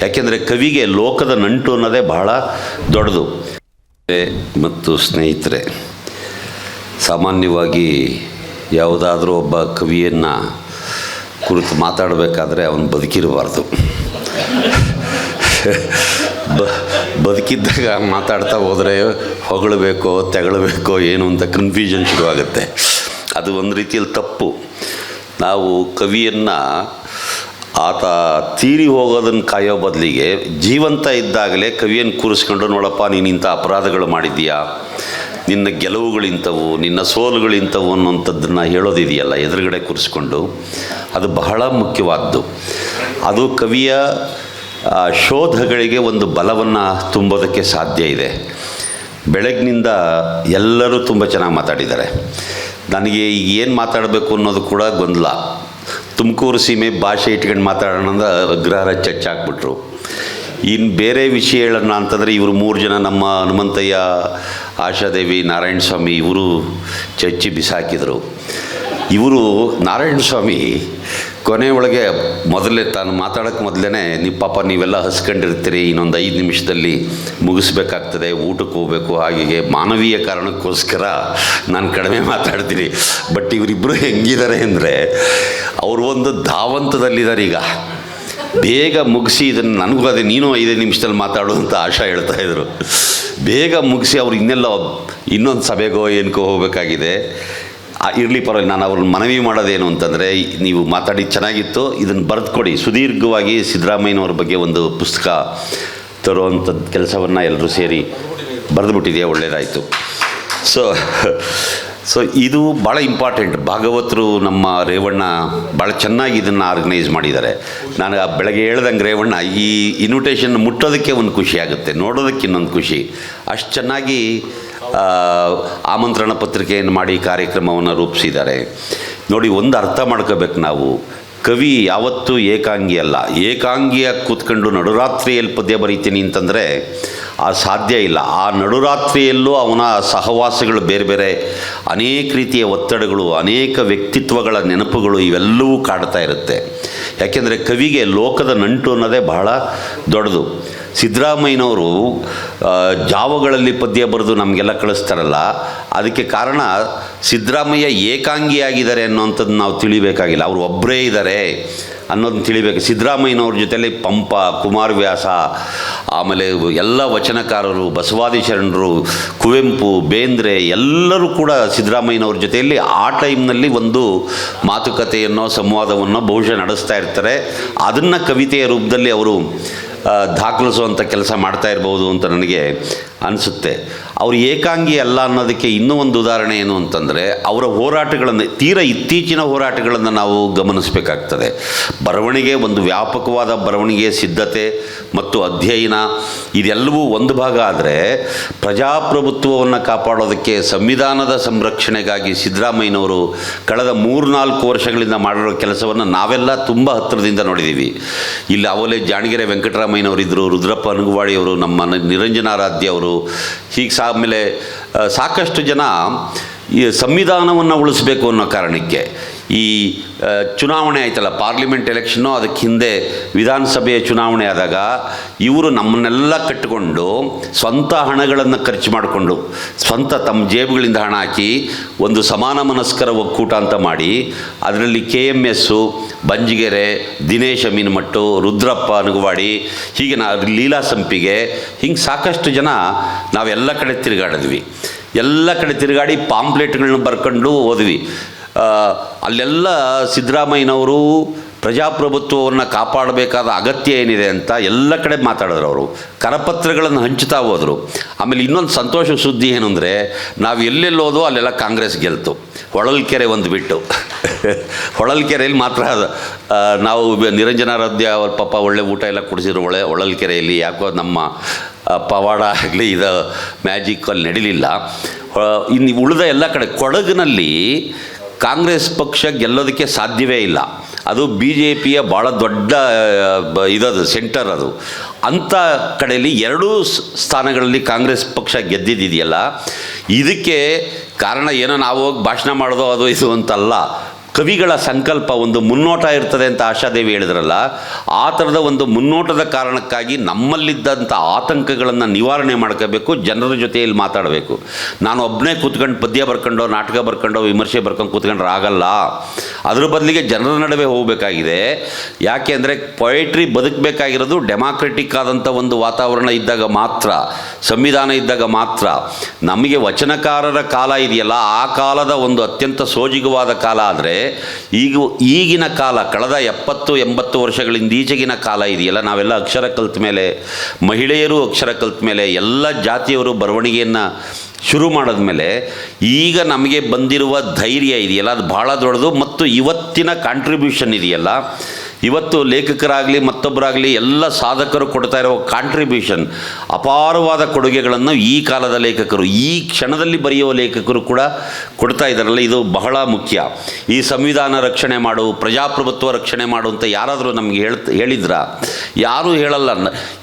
ಯಾಕೆಂದರೆ ಕವಿಗೆ ಲೋಕದ ನಂಟು ಅನ್ನೋದೇ ಬಹಳ ದೊಡ್ಡದು. ಮತ್ತು ಸ್ನೇಹಿತರೆ, ಸಾಮಾನ್ಯವಾಗಿ ಯಾವುದಾದ್ರೂ ಒಬ್ಬ ಕವಿಯನ್ನು ಕುರಿತು ಮಾತಾಡಬೇಕಾದ್ರೆ ಅವನು ಬದುಕಿರಬಾರ್ದು. ಬ, ಬದುಕಿದ್ದಾಗ ಮಾತಾಡ್ತಾ ಹೋದರೆ ಹೊಗಳಬೇಕೋ, ತೆಗಳಬೇಕೋ, ಏನು ಅಂತ ಕನ್ಫ್ಯೂಷನ್ ಶುರುವಾಗುತ್ತೆ. ಅದು ಒಂದು ರೀತಿಯಲ್ಲಿ ತಪ್ಪು. ನಾವು ಕವಿಯನ್ನು ಆತ ತೀರಿ ಹೋಗೋದನ್ನು ಕಾಯೋ ಬದಲಿಗೆ ಜೀವಂತ ಇದ್ದಾಗಲೇ ಕವಿಯನ್ನು ಕೂರಿಸ್ಕೊಂಡು ನೋಡಪ್ಪ, ನೀನು ಇಂಥ ಅಪರಾಧಗಳು ಮಾಡಿದ್ದೀಯಾ? ನಿನ್ನ ಗೆಲುವುಗಳಿಂಥವು ನಿನ್ನ ಸೋಲುಗಳಿಂಥವು ಅನ್ನೋಂಥದ್ದನ್ನು ಹೇಳೋದಿದೆಯಲ್ಲ, ಎದುರುಗಡೆ ಕೂರಿಸ್ಕೊಂಡು. ಅದು ಬಹಳ ಮುಖ್ಯವಾದ್ದು. ಅದು ಕವಿಯ ಶೋಧಗಳಿಗೆ ಒಂದು ಬಲವನ್ನು ತುಂಬೋದಕ್ಕೆ ಸಾಧ್ಯ ಇದೆ. ಬೆಳಗ್ಗಿನಿಂದ ಎಲ್ಲರೂ ತುಂಬ ಚೆನ್ನಾಗಿ ಮಾತಾಡಿದ್ದಾರೆ. ನನಗೆ ಏನು ಮಾತಾಡಬೇಕು ಅನ್ನೋದು ಕೂಡ ಗೊಂದಲ. ತುಮಕೂರು ಸೀಮೆ ಭಾಷೆ ಇಟ್ಕೊಂಡು ಮಾತಾಡೋಣ ಅಂದ್ರೆ ಅಗ್ರಹಾರ ಚರ್ಚೆ ಹಾಕ್ಬಿಟ್ರು ಇನ್ನು ಬೇರೆ ವಿಷಯ ಹೇಳೋಣ ಅಂತಂದರೆ ಇವರು ಮೂರು ಜನ ನಮ್ಮ ಹನುಮಂತಯ್ಯ, ಆಶಾದೇವಿ ನಾರಾಯಣ ಸ್ವಾಮಿ ಇವರು ಚರ್ಚಿ ಬಿಸಾಕಿದರು. ಇವರು ನಾರಾಯಣ ಸ್ವಾಮಿ ಕೊನೆ ಒಳಗೆ ಮೊದಲೇ ತಾನು ಮಾತಾಡೋಕ್ಕೆ ಮೊದಲೇ ನೀವು ಪಾಪ ನೀವೆಲ್ಲ ಹಸ್ಕೊಂಡಿರ್ತೀರಿ, ಇನ್ನೊಂದು ಐದು ನಿಮಿಷದಲ್ಲಿ ಮುಗಿಸ್ಬೇಕಾಗ್ತದೆ, ಊಟಕ್ಕೆ ಹೋಗಬೇಕು ಹಾಗೆ ಮಾನವೀಯ ಕಾರಣಕ್ಕೋಸ್ಕರ ನಾನು ಕಡಿಮೆ ಮಾತಾಡ್ತೀನಿ. ಬಟ್ ಇವರಿಬ್ಬರು ಹೆಂಗಿದ್ದಾರೆ ಅಂದರೆ, ಅವರು ಒಂದು ಧಾವಂತದಲ್ಲಿದ್ದಾರೆ ಈಗ. ಬೇಗ ಮುಗಿಸಿ ಇದನ್ನು, ನನಗೂ ಅದೇ, ನೀನು ಐದೇ ನಿಮಿಷದಲ್ಲಿ ಮಾತಾಡು ಅಂತ ಆಶಾ ಹೇಳ್ತಾ ಇದ್ರು. ಬೇಗ ಮುಗಿಸಿ ಅವ್ರು ಇನ್ನೆಲ್ಲ, ಇನ್ನೊಂದು ಸಭೆಗೋ, ಏನಕ್ಕೋ ಹೋಗಬೇಕಾಗಿದೆ. ಇರಲಿ ಪರವಾಗಿಲ್ಲ, ನಾನು ಅವ್ರನ್ನ ಮನವಿ ಮಾಡೋದೇನು ಅಂತಂದರೆ, ನೀವು ಮಾತಾಡಿ ಚೆನ್ನಾಗಿತ್ತು, ಇದನ್ನು ಬರೆದುಕೊಡಿ. ಸುದೀರ್ಘವಾಗಿ ಸಿದ್ದರಾಮಯ್ಯನವ್ರ ಬಗ್ಗೆ ಒಂದು ಪುಸ್ತಕ ತರುವಂಥದ್ದು ಕೆಲಸವನ್ನು ಎಲ್ಲರೂ ಸೇರಿ ಬರೆದುಬಿಟ್ಟಿದೆಯಾ ಒಳ್ಳೆಯದಾಯಿತು ಸೊ ಸೊ ಇದು ಭಾಳ ಇಂಪಾರ್ಟೆಂಟ್ ಭಾಗವತರು ನಮ್ಮ ರೇವಣ್ಣ ಭಾಳ ಚೆನ್ನಾಗಿ ಇದನ್ನು ಆರ್ಗನೈಸ್ ಮಾಡಿದ್ದಾರೆ. ನಾನು ಆ ಬೆಳಗ್ಗೆ ಹೇಳ್ದಂಗೆ ರೇವಣ್ಣ, ಈ ಇನ್ವಿಟೇಷನ್ ಮುಟ್ಟೋದಕ್ಕೆ ಒಂದು ಖುಷಿ ಆಗುತ್ತೆ, ನೋಡೋದಕ್ಕೆ ಇನ್ನೊಂದು ಖುಷಿ. ಅಷ್ಟು ಚೆನ್ನಾಗಿ ಆಮಂತ್ರಣ ಪತ್ರಿಕೆಯನ್ನು ಮಾಡಿ ಕಾರ್ಯಕ್ರಮವನ್ನು ರೂಪಿಸಿದ್ದಾರೆ. ನೋಡಿ, ಒಂದು ಅರ್ಥ ಮಾಡ್ಕೋಬೇಕು ನಾವು. ಕವಿ ಯಾವತ್ತೂ ಏಕಾಂಗಿ ಅಲ್ಲ. ಏಕಾಂಗಿಯಾಗಿ ಕೂತ್ಕೊಂಡು ನಡುರಾತ್ರಿಯಲ್ಲಿ ಪದ್ಯ ಬರೀತೀನಿ ಅಂತಂದರೆ ಆ ಸಾಧ್ಯ ಇಲ್ಲ. ಆ ನಡುರಾತ್ರಿಯಲ್ಲೂ ಅವನ ಸಹವಾಸಗಳು ಬೇರೆ ಬೇರೆ, ಅನೇಕ ರೀತಿಯ ಒತ್ತಡಗಳು, ಅನೇಕ ವ್ಯಕ್ತಿತ್ವಗಳ ನೆನಪುಗಳು ಇವೆಲ್ಲವೂ ಕಾಡ್ತಾ ಇರುತ್ತೆ. ಯಾಕೆಂದರೆ ಕವಿಗೆ ಲೋಕದ ನಂಟು ಅನ್ನೋದೇ ಬಹಳ ದೊಡ್ಡದು. ಸಿದ್ದರಾಮಯ್ಯನವರು ಜಾವಗಳಲ್ಲಿ ಪದ್ಯ ಬರೆದು ನಮಗೆಲ್ಲ ಕಳಿಸ್ತಾರಲ್ಲ, ಅದಕ್ಕೆ ಕಾರಣ ಸಿದ್ದರಾಮಯ್ಯ ಏಕಾಂಗಿಯಾಗಿದ್ದಾರೆ ಅನ್ನೋಂಥದ್ದು ನಾವು ತಿಳಿಬೇಕಾಗಿಲ್ಲ. ಅವರು ಒಬ್ಬರೇ ಇದ್ದಾರೆ ಅನ್ನೋದನ್ನ ತಿಳಿಬೇಕು. ಸಿದ್ದರಾಮಯ್ಯನವ್ರ ಜೊತೆಯಲ್ಲಿ ಪಂಪ, ಕುಮಾರವ್ಯಾಸ, ಆಮೇಲೆ ಎಲ್ಲ ವಚನಕಾರರು ಬಸವಾದಿ ಶರಣರು ಕುವೆಂಪು, ಬೇಂದ್ರೆ, ಎಲ್ಲರೂ ಕೂಡ ಸಿದ್ದರಾಮಯ್ಯನವ್ರ ಜೊತೆಯಲ್ಲಿ ಆ ಟೈಮ್ನಲ್ಲಿ ಒಂದು ಮಾತುಕತೆಯನ್ನೋ, ಸಂವಾದವನ್ನೋ ಬಹುಶಃ ನಡೆಸ್ತಾ ಇರ್ತಾರೆ. ಅದನ್ನು ಕವಿತೆಯ ರೂಪದಲ್ಲಿ ಅವರು ದಾಖಲಿಸುವಂಥ ಕೆಲಸ ಮಾಡ್ತಾ ಇರ್ಬೋದು ಅಂತ ನನಗೆ ಅನಿಸುತ್ತೆ. ಅವರು ಏಕಾಂಗಿ ಅಲ್ಲ ಅನ್ನೋದಕ್ಕೆ ಇನ್ನೂ ಒಂದು ಉದಾಹರಣೆ ಏನು ಅಂತಂದರೆ, ಅವರ ಹೋರಾಟಗಳನ್ನು, ತೀರ ಇತ್ತೀಚಿನ ಹೋರಾಟಗಳನ್ನು ನಾವು ಗಮನಿಸಬೇಕಾಗ್ತದೆ. ಬರವಣಿಗೆ, ಒಂದು ವ್ಯಾಪಕವಾದ ಬರವಣಿಗೆ ಸಿದ್ಧತೆ ಮತ್ತು ಅಧ್ಯಯನ, ಇದೆಲ್ಲವೂ ಒಂದು ಭಾಗ ಆದರೆ, ಪ್ರಜಾಪ್ರಭುತ್ವವನ್ನು ಕಾಪಾಡೋದಕ್ಕೆ, ಸಂವಿಧಾನದ ಸಂರಕ್ಷಣೆಗಾಗಿ ಸಿದ್ದರಾಮಯ್ಯನವರು ಕಳೆದ ಮೂರ್ನಾಲ್ಕು ವರ್ಷಗಳಿಂದ ಮಾಡಿರೋ ಕೆಲಸವನ್ನು ನಾವೆಲ್ಲ ತುಂಬ ಹತ್ತಿರದಿಂದ ನೋಡಿದ್ದೀವಿ ಇಲ್ಲಿ ಅವಲೇ ಜಾಣಗೆರೆ ವೆಂಕಟರಾಮಯ್ಯನವರಿದ್ದರು ರುದ್ರಪ್ಪ ಅನುಗುವಾಡಿಯವರು ನಮ್ಮ ನಿರಂಜನಾರಾಧ್ಯ ಅವರು ಹೀಗೆ ಸಾ ಆಮೇಲೆ ಸಾಕಷ್ಟು ಜನ ಈ ಸಂವಿಧಾನವನ್ನು ಉಳಿಸ್ಬೇಕು ಅನ್ನೋ ಕಾರಣಕ್ಕೆ. ಈ ಚುನಾವಣೆ ಆಯ್ತಲ್ಲ ಪಾರ್ಲಿಮೆಂಟ್ ಎಲೆಕ್ಷನ್ನು ಅದಕ್ಕೆ ಹಿಂದೆ ವಿಧಾನಸಭೆಯ ಚುನಾವಣೆ ಆದಾಗ ಇವರು ನಮ್ಮನ್ನೆಲ್ಲ ಕಟ್ಟಿಕೊಂಡು ಸ್ವಂತ ಹಣಗಳನ್ನು ಖರ್ಚು ಮಾಡಿಕೊಂಡು ಸ್ವಂತ ತಮ್ಮ ಜೇಬುಗಳಿಂದ ಹಣ ಹಾಕಿ ಒಂದು ಸಮಾನ ಮನಸ್ಕರ ಒಕ್ಕೂಟ ಅಂತ ಮಾಡಿ ಅದರಲ್ಲಿ K M S Banjigere Dinesh Aminmattu Rudrappa Anuguvadi ಹೀಗೆ ನಾ ಲೀಲಾ ಸಂಪಿಗೆ ಹಿಂಗೆ ಸಾಕಷ್ಟು ಜನ ನಾವೆಲ್ಲ ಕಡೆ ತಿರುಗಾಡಿದ್ವಿ. ಎಲ್ಲ ಕಡೆ ತಿರುಗಾಡಿ ಪಾಂಪ್ಲೆಟ್ಗಳನ್ನ ಬರ್ಕೊಂಡು ಹೋದ್ವಿ ಆ, ಅಲ್ಲೆಲ್ಲ ಸಿದ್ದರಾಮಯ್ಯನವರು ಪ್ರಜಾಪ್ರಭುತ್ವವನ್ನು ಕಾಪಾಡಬೇಕಾದ ಅಗತ್ಯ ಏನಿದೆ ಅಂತ ಎಲ್ಲ ಕಡೆ ಮಾತಾಡಿದ್ರು ಅವರು. ಕರಪತ್ರಗಳನ್ನು ಹಂಚ್ತಾ ಹೋದರು. ಆಮೇಲೆ ಇನ್ನೊಂದು ಸಂತೋಷ ಸುದ್ದಿ ಏನು ಅಂದರೆ ನಾವು ಎಲ್ಲೆಲ್ಲಿ ಹೋದೋ ಅಲ್ಲೆಲ್ಲ ಕಾಂಗ್ರೆಸ್ ಗೆಲ್ತು. ಹೊಳಲ್ಕೆರೆ ಒಂದು ಬಿಟ್ಟು ಹೊಳಲ್ಕೆರೆಯಲ್ಲಿ ಮಾತ್ರ ನಾವು ನಿರಂಜನಾರಾಧ್ಯ ಅವ್ರ ಪಾಪ ಒಳ್ಳೆ ಊಟ ಎಲ್ಲ ಕುಡಿಸಿದ್ರು. ಒಳ್ಳೆ ಹೊಳಲ್ಕೆರೆಯಲ್ಲಿ ಯಾಕೋ ನಮ್ಮ ಪವಾಡ ಆಗಲಿ ಇದು ಮ್ಯಾಜಿಕ್ಕಲ್ಲಿ ನಡೀಲಿಲ್ಲ. ಆ, ಇನ್ನು ಉಳಿದ ಎಲ್ಲ ಕಡೆ ಕೊಡಗಿನಲ್ಲಿ ಕಾಂಗ್ರೆಸ್ ಪಕ್ಷ ಗೆಲ್ಲೋದಕ್ಕೆ ಸಾಧ್ಯವೇ ಇಲ್ಲ. ಅದು ಬಿ ಜೆ ಪಿಯ ಭಾಳ ದೊಡ್ಡ ಇದದು, ಸೆಂಟರ್ ಅದು. ಅಂಥ ಕಡೆಯಲ್ಲಿ ಎರಡೂ ಸ್ಥಾನಗಳಲ್ಲಿ ಕಾಂಗ್ರೆಸ್ ಪಕ್ಷ ಗೆದ್ದಿದೆಯಲ್ಲ ಇದಕ್ಕೆ ಕಾರಣ ಏನೋ ನಾವು ಹೋಗಿ ಭಾಷಣ ಮಾಡೋದು ಅದು ಇದು ಅಂತಲ್ಲ. ಕವಿಗಳ ಸಂಕಲ್ಪ ಒಂದು ಮುನ್ನೋಟ ಇರ್ತದೆ ಅಂತ ಆಶಾದೇವಿ ಹೇಳಿದ್ರಲ್ಲ, ಆ ಥರದ ಒಂದು ಮುನ್ನೋಟದ ಕಾರಣಕ್ಕಾಗಿ ನಮ್ಮಲ್ಲಿದ್ದಂಥ ಆತಂಕಗಳನ್ನು ನಿವಾರಣೆ ಮಾಡ್ಕೋಬೇಕು, ಜನರ ಜೊತೆಯಲ್ಲಿ ಮಾತಾಡಬೇಕು. ನಾನು ಒಬ್ಬನೇ ಕೂತ್ಕೊಂಡು ಪದ್ಯ ಬರ್ಕೊಂಡು, ನಾಟಕ ಬರ್ಕೊಂಡು, ವಿಮರ್ಶೆ ಬರ್ಕೊಂಡು ಕೂತ್ಕೊಂಡ್ರೆ ಆಗಲ್ಲ. ಅದ್ರ ಬದಲಿಗೆ ಜನರ ನಡುವೆ ಹೋಗಬೇಕಾಗಿದೆ. ಯಾಕೆ ಅಂದರೆ ಪೊಯೆಟ್ರಿ ಬದುಕಬೇಕಾಗಿರೋದು ಡೆಮಾಕ್ರೆಟಿಕ್ ಆದಂಥ ಒಂದು ವಾತಾವರಣ ಇದ್ದಾಗ ಮಾತ್ರ, ಸಂವಿಧಾನ ಇದ್ದಾಗ ಮಾತ್ರ. ನಮಗೆ ವಚನಕಾರರ ಕಾಲ ಇದೆಯಲ್ಲ, ಆ ಕಾಲದ ಒಂದು ಅತ್ಯಂತ ಸೋಜಿಗವಾದ ಕಾಲ ಆದರೆ ಈಗ ಈಗಿನ ಕಾಲ, ಕಳೆದ ಎಪ್ಪತ್ತು, ಎಂಬತ್ತು ವರ್ಷಗಳಿಂದ ಈಚೆಗಿನ ಕಾಲ ಇದೆಯಲ್ಲ, ನಾವೆಲ್ಲ ಅಕ್ಷರ ಕಲ್ತ ಮೇಲೆ, ಮಹಿಳೆಯರು ಅಕ್ಷರ ಕಲ್ತ ಮೇಲೆ, ಎಲ್ಲ ಜಾತಿಯವರು ಬರವಣಿಗೆಯನ್ನು ಶುರು ಮಾಡಿದ ಮೇಲೆ ಈಗ ನಮಗೆ ಬಂದಿರುವ ಧೈರ್ಯ ಇದೆಯಲ್ಲ, ಅದು ಭಾಳ ದೊಡ್ಡದು. ಮತ್ತು ಇವತ್ತಿನ ಕಾಂಟ್ರಿಬ್ಯೂಷನ್ ಇದೆಯಲ್ಲ ಇವತ್ತು ಲೇಖಕರಾಗಲಿ, ಮತ್ತೊಬ್ಬರಾಗಲಿ ಎಲ್ಲ ಸಾಧಕರು ಕೊಡ್ತಾ ಇರೋ ಕಾಂಟ್ರಿಬ್ಯೂಷನ್ ಅಪಾರವಾದ ಕೊಡುಗೆಗಳನ್ನು ಈ ಕಾಲದ ಲೇಖಕರು, ಈ ಕ್ಷಣದಲ್ಲಿ ಬರೆಯುವ ಲೇಖಕರು ಕೂಡ ಕೊಡ್ತಾ ಇದ್ದಾರಲ್ಲ, ಇದು ಬಹಳ ಮುಖ್ಯ. ಈ ಸಂವಿಧಾನ ರಕ್ಷಣೆ ಮಾಡು, ಪ್ರಜಾಪ್ರಭುತ್ವ ರಕ್ಷಣೆ ಮಾಡು ಅಂತ ಯಾರಾದರೂ ನಮಗೆ ಹೇಳ್ತಾ, ಹೇಳಿದ್ರ? ಯಾರೂ ಹೇಳಲ್ಲ.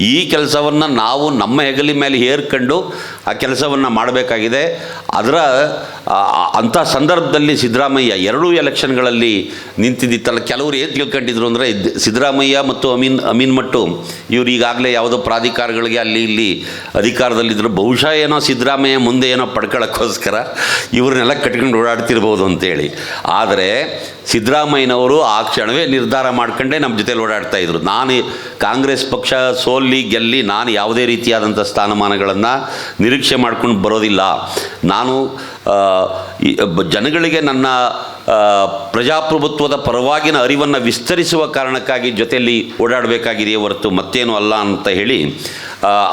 ಈ ಕೆಲಸವನ್ನು ನಾವು ನಮ್ಮ ಹೆಗಲಿ ಮೇಲೆ ಹೇರ್ಕೊಂಡು ಆ ಕೆಲಸವನ್ನು ಮಾಡಬೇಕಾಗಿದೆ. ಅದರ ಅಂಥ ಸಂದರ್ಭದಲ್ಲಿ ಸಿದ್ದರಾಮಯ್ಯ ಎರಡೂ ಎಲೆಕ್ಷನ್ಗಳಲ್ಲಿ ನಿಂತಿದ್ದಿತ್ತಲ್ಲ. ಕೆಲವರು ಏನು ತಿಳ್ಕೊಂಡಿದ್ರು ಅಂದರೆ, ಸಿದ್ದರಾಮಯ್ಯ ಮತ್ತು ಅಮೀನ್ ಅಮೀನ್ ಮಟ್ಟು ಇವರು ಈಗಾಗಲೇ ಯಾವುದೋ ಪ್ರಾಧಿಕಾರಗಳಿಗೆ ಅಲ್ಲಿ ಇಲ್ಲಿ ಅಧಿಕಾರದಲ್ಲಿದ್ದರು ಬಹುಶಃ ಏನೋ ಸಿದ್ದರಾಮಯ್ಯ ಮುಂದೆ ಏನೋ ಪಡ್ಕೊಳ್ಳೋಕ್ಕೋಸ್ಕರ ಇವ್ರನ್ನೆಲ್ಲ ಕಟ್ಕೊಂಡು ಓಡಾಡ್ತಿರ್ಬೋದು ಅಂತೇಳಿ. ಆದರೆ ಸಿದ್ದರಾಮಯ್ಯನವರು ಆ ಕ್ಷಣವೇ ನಿರ್ಧಾರ ಮಾಡ್ಕೊಂಡೇ ನಮ್ಮ ಜೊತೆಲಿ ಓಡಾಡ್ತಾ ಇದ್ರು. ನಾನು ಕಾಂಗ್ರೆಸ್ ಪಕ್ಷ ಸೋಲ್ಲಿ ಗೆಲ್ಲಿ ನಾನು ಯಾವುದೇ ರೀತಿಯಾದಂಥ ಸ್ಥಾನಮಾನಗಳನ್ನು ನಿರೀಕ್ಷೆ ಮಾಡ್ಕೊಂಡು ಬರೋದಿಲ್ಲ. ನಾನು ಜನಗಳಿಗೆ ನನ್ನ ಪ್ರಜಾಪ್ರಭುತ್ವದ ಪರವಾಗಿನ ಅರಿವನ್ನು ವಿಸ್ತರಿಸುವ ಕಾರಣಕ್ಕಾಗಿ ಜೊತೆಯಲ್ಲಿ ಓಡಾಡಬೇಕಾಗಿದೆಯೇ ಹೊರತು ಮತ್ತೇನು ಅಲ್ಲ ಅಂತ ಹೇಳಿ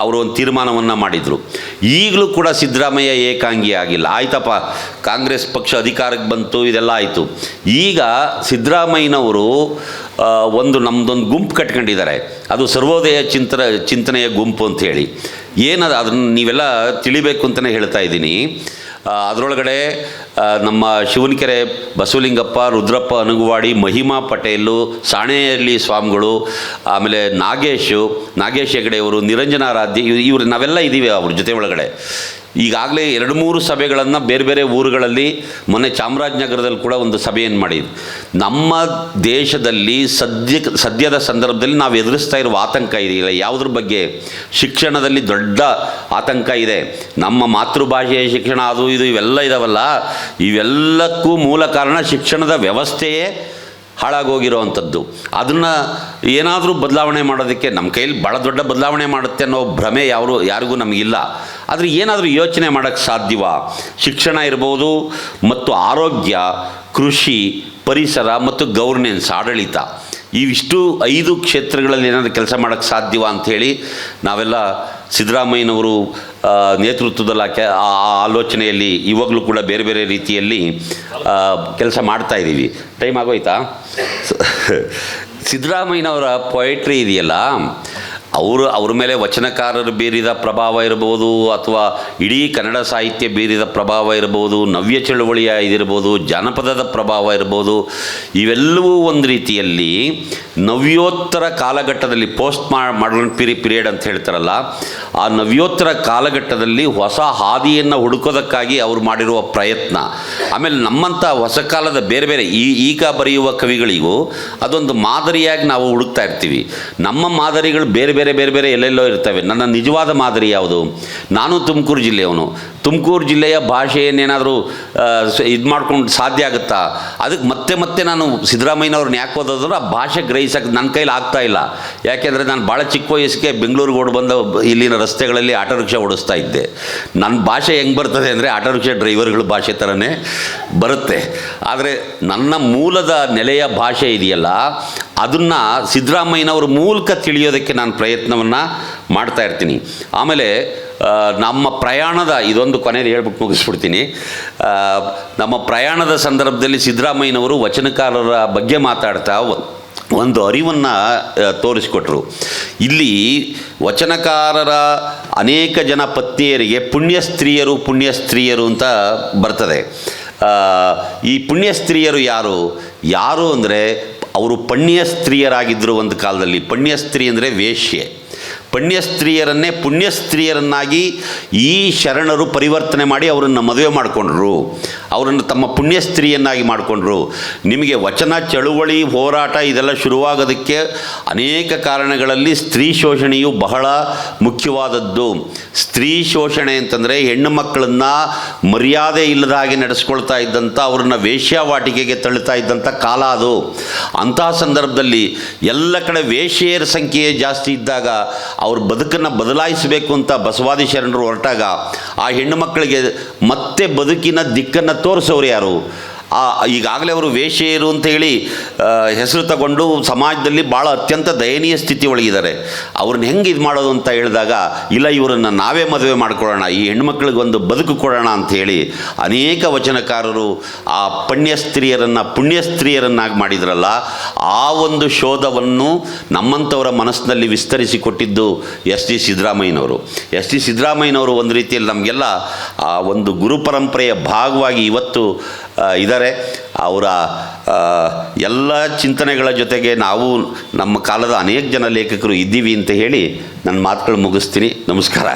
ಅವರು ಒಂದು ತೀರ್ಮಾನವನ್ನು ಮಾಡಿದರು. ಈಗಲೂ ಕೂಡ ಸಿದ್ದರಾಮಯ್ಯ ಏಕಾಂಗಿ ಆಗಿಲ್ಲ. ಆಯ್ತಪ್ಪ, ಕಾಂಗ್ರೆಸ್ ಪಕ್ಷ ಅಧಿಕಾರಕ್ಕೆ ಬಂತು, ಇದೆಲ್ಲ ಆಯಿತು. ಈಗ ಸಿದ್ದರಾಮಯ್ಯನವರು ಒಂದು ನಮ್ಮದೊಂದು ಗುಂಪು ಕಟ್ಕೊಂಡಿದ್ದಾರೆ. ಅದು ಸರ್ವೋದಯ ಚಿಂತನ ಚಿಂತನೆಯ ಗುಂಪು ಅಂತ ಹೇಳಿ. ಏನದು, ಅದನ್ನು ನೀವೆಲ್ಲ ತಿಳಿಬೇಕು ಅಂತಲೇ ಹೇಳ್ತಾ ಇದ್ದೀನಿ. ಅದರೊಳಗಡೆ ನಮ್ಮ ಶಿವನಕೆರೆ ಬಸವಲಿಂಗಪ್ಪ, ರುದ್ರಪ್ಪ ಅನುಗುವಾಡಿ, ಮಹಿಮಾ ಪಟೇಲು, ಸಾಣೇಹಳ್ಳಿ ಸ್ವಾಮಿಗಳು, ಆಮೇಲೆ ನಾಗೇಶು, ನಾಗೇಶ್ ಹೆಗಡೆಯವರು ನಿರಂಜನಾರಾಧ್ಯ ಇವ್ರು ನಾವೆಲ್ಲ ಇದ್ದೀವಿ ಅವ್ರ ಜೊತೆ ಒಳಗಡೆ. ಈಗಾಗಲೇ ಎರಡು ಮೂರು ಸಭೆಗಳನ್ನು ಬೇರೆ ಬೇರೆ ಊರುಗಳಲ್ಲಿ, ಮೊನ್ನೆ ಚಾಮರಾಜನಗರದಲ್ಲಿ ಕೂಡ ಒಂದು ಸಭೆಯನ್ನು ಮಾಡಿದ್ವಿ. ನಮ್ಮ ದೇಶದಲ್ಲಿ ಸದ್ಯ ಸದ್ಯದ ಸಂದರ್ಭದಲ್ಲಿ ನಾವು ಎದುರಿಸ್ತಾ ಇರುವ ಆತಂಕ ಇದೆಯಲ್ಲ ಯಾವುದ್ರ ಬಗ್ಗೆ? ಶಿಕ್ಷಣದಲ್ಲಿ ದೊಡ್ಡ ಆತಂಕ ಇದೆ. ನಮ್ಮ ಮಾತೃಭಾಷೆಯ ಶಿಕ್ಷಣ, ಅದು ಇದು ಇವೆಲ್ಲ ಇದಾವಲ್ಲ. ಇವೆಲ್ಲಕ್ಕೂ ಮೂಲ ಕಾರಣ ಶಿಕ್ಷಣದ ವ್ಯವಸ್ಥೆಯೇ ಹಾಳಾಗೋಗಿರೋವಂಥದ್ದು ಅದನ್ನು ಏನಾದರೂ ಬದಲಾವಣೆ ಮಾಡೋದಕ್ಕೆ ನಮ್ಮ ಕೈಯಲ್ಲಿ ಭಾಳ ದೊಡ್ಡ ಬದಲಾವಣೆ ಮಾಡುತ್ತೆ ಅನ್ನೋ ಭ್ರಮೆ ಯಾರು, ಯಾರಿಗೂ ನಮಗಿಲ್ಲ. ಆದರೆ ಏನಾದರೂ ಯೋಚನೆ ಮಾಡೋಕ್ಕೆ ಸಾಧ್ಯವ? ಶಿಕ್ಷಣ ಇರ್ಬೋದು ಮತ್ತು ಆರೋಗ್ಯ, ಕೃಷಿ, ಪರಿಸರ ಮತ್ತು ಗೌರ್ನೆನ್ಸ್ ಆಡಳಿತ. ಇವಿಷ್ಟು ಐದು ಕ್ಷೇತ್ರಗಳಲ್ಲಿ ಏನಾದರೂ ಕೆಲಸ ಮಾಡೋಕ್ಕೆ ಸಾಧ್ಯವ ಅಂಥೇಳಿ ನಾವೆಲ್ಲ ಸಿದ್ದರಾಮಯ್ಯನವರು ನೇತೃತ್ವದಲ್ಲಿ ಆ ಆಲೋಚನೆಯಲ್ಲಿ ಇವಾಗಲೂ ಕೂಡ ಬೇರೆ ಬೇರೆ ರೀತಿಯಲ್ಲಿ ಕೆಲಸ ಮಾಡ್ತಾ ಇದ್ದೀವಿ ಟೈಮ್ ಆಗೋಯ್ತಾ? ಸಿದ್ದರಾಮಯ್ಯನವರ ಪೊಯೆಟ್ರಿ ಇದೆಯಲ್ಲ? ಅವರು ಅವ್ರ ಮೇಲೆ ವಚನಕಾರರು ಬೀರಿದ ಪ್ರಭಾವ ಇರಬಹುದು ಅಥವಾ ಇಡೀ ಕನ್ನಡ ಸಾಹಿತ್ಯ ಬೀರಿದ ಪ್ರಭಾವ ಇರಬಹುದು, ನವ್ಯ ಚಳುವಳಿಯ ಇದಿರ್ಬೋದು ಜಾನಪದದ ಪ್ರಭಾವ ಇರ್ಬೋದು ಇವೆಲ್ಲವೂ ಒಂದು ರೀತಿಯಲ್ಲಿ ನವ್ಯೋತ್ತರ ಕಾಲಘಟ್ಟದಲ್ಲಿ ಪೋಸ್ಟ್ ಮಾಡರ್ನ್ ಪಿರಿ ಪಿರಿಯಡ್ ಅಂತ ಹೇಳ್ತಾರಲ್ಲ, ಆ ನವ್ಯೋತ್ತರ ಕಾಲಘಟ್ಟದಲ್ಲಿ ಹೊಸ ಹಾದಿಯನ್ನು ಹುಡುಕೋದಕ್ಕಾಗಿ ಅವರು ಮಾಡಿರುವ ಪ್ರಯತ್ನ. ಆಮೇಲೆ ನಮ್ಮಂಥ ಹೊಸ ಕಾಲದ ಬೇರೆ ಬೇರೆ ಈ ಈಗ ಬರೆಯುವ ಕವಿಗಳಿಗೂ ಅದೊಂದು ಮಾದರಿಯಾಗಿ ನಾವು ಹುಡುಕ್ತಾ ಇರ್ತೀವಿ. ನಮ್ಮ ಮಾದರಿಗಳು ಬೇರೆ ಬೇರೆ ಬೇರೆ ಬೇರೆ ಬೇರೆ ಎಲ್ಲೆಲ್ಲೋ ಇರ್ತವೆ. ನನ್ನ ನಿಜವಾದ ಮಾದರಿ ಯಾವುದು? ನಾನು ತುಮಕೂರು ಜಿಲ್ಲೆಯವನು. ತುಮಕೂರು ಜಿಲ್ಲೆಯ ಭಾಷೆಯನ್ನೇನಾದರೂ ಇದು ಮಾಡ್ಕೊಂಡು ಸಾಧ್ಯ ಆಗುತ್ತಾ? ಅದಕ್ಕೆ ಮತ್ತೆ ಮತ್ತೆ ನಾನು ಸಿದ್ದರಾಮಯ್ಯನವ್ರನ್ನ ಯಾಕೆ ಓದೋದ್ರೆ ಆ ಭಾಷೆ ಗ್ರಹಿಸಕ್ಕೆ ನನ್ನ ಕೈಲಿ ಆಗ್ತಾ ಇಲ್ಲ. ಯಾಕೆಂದರೆ ನಾನು ಭಾಳ ಚಿಕ್ಕ ವಯಸ್ಸಿಗೆ ಬೆಂಗಳೂರಿಗೆ ಓಡಿ ಬಂದ ಇಲ್ಲಿನ ರಸ್ತೆಗಳಲ್ಲಿ ಆಟೋ ರಿಕ್ಷಾ ಓಡಿಸ್ತಾ ಇದ್ದೆ. ನನ್ನ ಭಾಷೆ ಹೆಂಗೆ ಬರ್ತದೆ ಅಂದರೆ ಆಟೋ ರಿಕ್ಷಾ ಡ್ರೈವರ್ಗಳ ಭಾಷೆ ಥರನೇ ಬರುತ್ತೆ. ಆದರೆ ನನ್ನ ಮೂಲದ ನೆಲೆಯ ಭಾಷೆ ಇದೆಯಲ್ಲ ಅದನ್ನು ಸಿದ್ದರಾಮಯ್ಯನವ್ರ ಮೂಲಕ ತಿಳಿಯೋದಕ್ಕೆ ನಾನು ಪ್ರಯತ್ನವನ್ನು ಮಾಡ್ತಾ ಇರ್ತೀನಿ. ಆಮೇಲೆ ನಮ್ಮ ಪ್ರಯಾಣದ, ಇದೊಂದು ಕೊನೆಯಲ್ಲಿ ಹೇಳ್ಬಿಟ್ಟು ಮುಗಿಸ್ಬಿಡ್ತೀನಿ. ನಮ್ಮ ಪ್ರಯಾಣದ ಸಂದರ್ಭದಲ್ಲಿ ಸಿದ್ದರಾಮಯ್ಯನವರು ವಚನಕಾರರ ಬಗ್ಗೆ ಮಾತಾಡ್ತಾ ಒಂದು ಅರಿವನ್ನು ತೋರಿಸಿಕೊಟ್ರು. ಇಲ್ಲಿ ವಚನಕಾರರ ಅನೇಕ ಜನ ಪತ್ನಿಯರಿಗೆ ಪುಣ್ಯ ಸ್ತ್ರೀಯರು ಪುಣ್ಯ ಸ್ತ್ರೀಯರು ಅಂತ ಬರ್ತದೆ. ಈ ಪುಣ್ಯ ಸ್ತ್ರೀಯರು ಯಾರು? ಯಾರು ಅಂದರೆ ಅವರು ಪಣ್ಯ ಸ್ತ್ರೀಯರಾಗಿದ್ದರು ಒಂದು ಕಾಲದಲ್ಲಿ. ಪಣ್ಯ ಸ್ತ್ರೀ ಅಂದರೆ ವೇಶ್ಯೆ. ಪುಣ್ಯ ಸ್ತ್ರೀಯರನ್ನೇ ಪುಣ್ಯ ಸ್ತ್ರೀಯರನ್ನಾಗಿ ಈ ಶರಣರು ಪರಿವರ್ತನೆ ಮಾಡಿ ಅವರನ್ನು ಮದುವೆ ಮಾಡಿಕೊಂಡ್ರು. ಅವರನ್ನು ತಮ್ಮ ಪುಣ್ಯ ಸ್ತ್ರೀಯನ್ನಾಗಿ ಮಾಡಿಕೊಂಡ್ರು. ನಿಮಗೆ ವಚನ, ಚಳುವಳಿ, ಹೋರಾಟ ಇದೆಲ್ಲ ಶುರುವಾಗೋದಕ್ಕೆ ಅನೇಕ ಕಾರಣಗಳಲ್ಲಿ ಸ್ತ್ರೀ ಶೋಷಣೆಯು ಬಹಳ ಮುಖ್ಯವಾದದ್ದು. ಸ್ತ್ರೀ ಶೋಷಣೆ ಅಂತಂದರೆ ಹೆಣ್ಣು ಮಕ್ಕಳನ್ನು ಮರ್ಯಾದೆ ಇಲ್ಲದ ಹಾಗೆ ನಡೆಸ್ಕೊಳ್ತಾ ಇದ್ದಂಥ ಅವ್ರನ್ನ ವೇಶ್ಯಾವಾಟಿಕೆಗೆ ತಳ್ಳುತ್ತಾ ಇದ್ದಂಥ ಕಾಲ ಅದು. ಅಂತಹ ಸಂದರ್ಭದಲ್ಲಿ ಎಲ್ಲ ಕಡೆ ವೇಶ್ಯೆಯರ ಸಂಖ್ಯೆ ಜಾಸ್ತಿ ಇದ್ದಾಗ ಅವ್ರ ಬದುಕನ್ನು ಬದಲಾಯಿಸಬೇಕು ಅಂತ ಬಸವಾದಿ ಶರಣರು ಹೊರಟಾಗ ಆ ಹೆಣ್ಣು ಮಕ್ಕಳಿಗೆ ಮತ್ತೆ ಬದುಕಿನ ದಿಕ್ಕನ್ನು ತೋರಿಸೋರು ಯಾರು? ಆ ಈಗಾಗಲೇ ಅವರು ವೇಷೆಯರು ಅಂತ ಹೇಳಿ ಹೆಸರು ತಗೊಂಡು ಸಮಾಜದಲ್ಲಿ ಭಾಳ ಅತ್ಯಂತ ದಯನೀಯ ಸ್ಥಿತಿ ಒಳಗಿದ್ದಾರೆ. ಅವ್ರನ್ನ ಹೆಂಗೆ ಇದು ಮಾಡೋದು ಅಂತ ಹೇಳಿದಾಗ ಇಲ್ಲ ಇವರನ್ನು ನಾವೇ ಮದುವೆ ಮಾಡಿಕೊಳ್ಳೋಣ ಈ ಹೆಣ್ಮಕ್ಳಿಗೆ ಒಂದು ಬದುಕು ಕೊಡೋಣ ಅಂತ ಹೇಳಿ ಅನೇಕ ವಚನಕಾರರು ಆ ಪುಣ್ಯ ಸ್ತ್ರೀಯರನ್ನು ಪುಣ್ಯ ಸ್ತ್ರೀಯರನ್ನಾಗಿ ಮಾಡಿದ್ರಲ್ಲ ಆ ಒಂದು ಶೋಧವನ್ನು ನಮ್ಮಂಥವರ ಮನಸ್ಸಿನಲ್ಲಿ ವಿಸ್ತರಿಸಿಕೊಟ್ಟಿದ್ದು ಎಸ್ ಡಿ ಸಿದ್ದರಾಮಯ್ಯನವರು. ಎಸ್ ಡಿ ಸಿದ್ದರಾಮಯ್ಯನವರು ಒಂದು ರೀತಿಯಲ್ಲಿ ನಮಗೆಲ್ಲ ಆ ಒಂದು ಗುರು ಪರಂಪರೆಯ ಭಾಗವಾಗಿ ಇವತ್ತು ಆ, ಇದ್ದಾರೆ ಅವರ ಎಲ್ಲ ಚಿಂತನೆಗಳ ಜೊತೆಗೆ ನಾವು ನಮ್ಮ ಕಾಲದ ಅನೇಕ ಜನ ಲೇಖಕರು ಇದ್ದೀವಿ ಅಂತ ಹೇಳಿ ನನ್ನ ಮಾತುಗಳು ಮುಗಿಸ್ತೀನಿ. ನಮಸ್ಕಾರ.